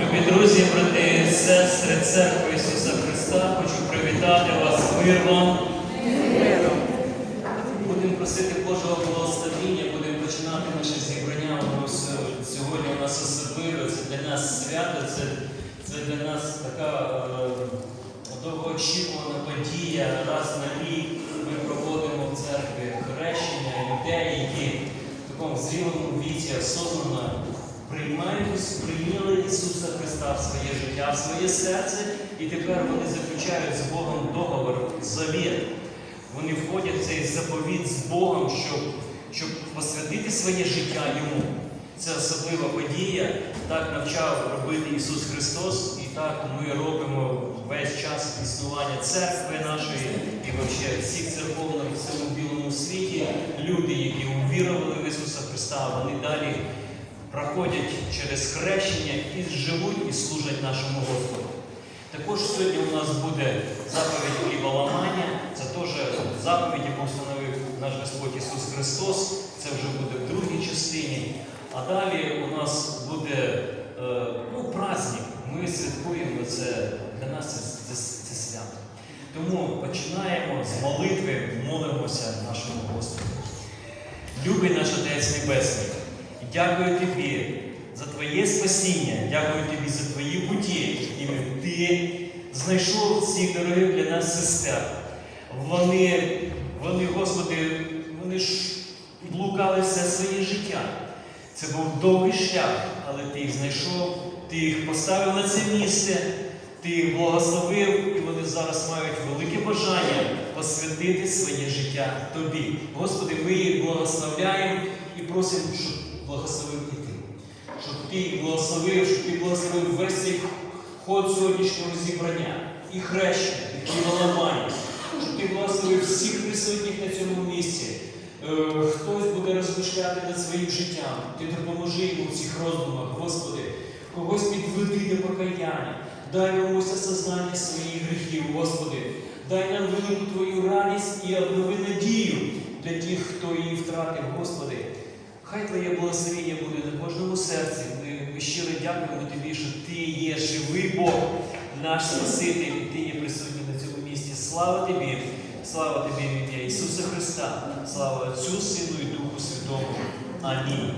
Любі друзі, брати і сестри Церкви Ісуса Христа, хочу привітати вас миром. Будемо просити Божого благословіння, будемо починати наше зібрання. Сьогодні у нас особливе, це для нас свято, це, це для нас така е, довгоочікувана подія. Раз на рік ми проводимо в церкві хрещення людей, які в такому зрілому віці приймають, прийняли Ісуса Христа в своє життя, в своє серце, і тепер вони заключають з Богом договор, завіт. Вони входять в цей заповіт з Богом, щоб, щоб посвятити своє життя Йому. Це особлива подія. Так навчав робити Ісус Христос, і так ми робимо весь час існування церкви нашої і взагалі всіх церков на всьому білому світі. Люди, які увірували в Ісуса Христа, вони далі проходять через хрещення і живуть і служать нашому Господу. Також сьогодні у нас буде заповідь хліболамання. Це теж заповідь, яку встановив наш Господь Ісус Христос. Це вже буде в другій частині. А далі у нас буде е, ну, праздник. Ми святкуємо це для нас це, це, це свято. Тому починаємо з молитви, молимося нашому Господу. Любий наш Отець Небесний, дякую Тобі за Твоє спасіння, дякую Тобі за Твої путі. І Ти знайшов цих дорогих для нас сестер. Вони, вони, Господи, вони ж блукали все своє життя. Це був довгий шлях, але ти їх знайшов, ти їх поставив на це місце, ти їх благословив, і вони зараз мають велике бажання посвятити своє життя тобі. Господи, ми їх благословляємо і просимо, щоб благословив і. Щоб ти благословив, щоб ти благословив весь цей ход сьогоднішнього зібрання, і хрещення, і хліболамання, щоб ти благословив всіх присутніх на цьому місці. Е, Хтось буде розмишляти над своїм життям. Ти допоможи йому в цих роздумах, Господи, когось підведи до покаяння, дай комусь осознання своїх гріхів, Господи, дай нам велику Твою радість і обнови надію для тих, хто її втратив, Господи. Хай Твоє благословення буде на кожному серці. Ми, ми щиро дякуємо Тобі, що Ти є живий Бог, наш Спаситель, і Ти є присутній на цьому місці. Слава Тобі! Слава Тобі, ім'я Ісуса Христа! Слава Отцю, Сину і Духу Святому. Амінь.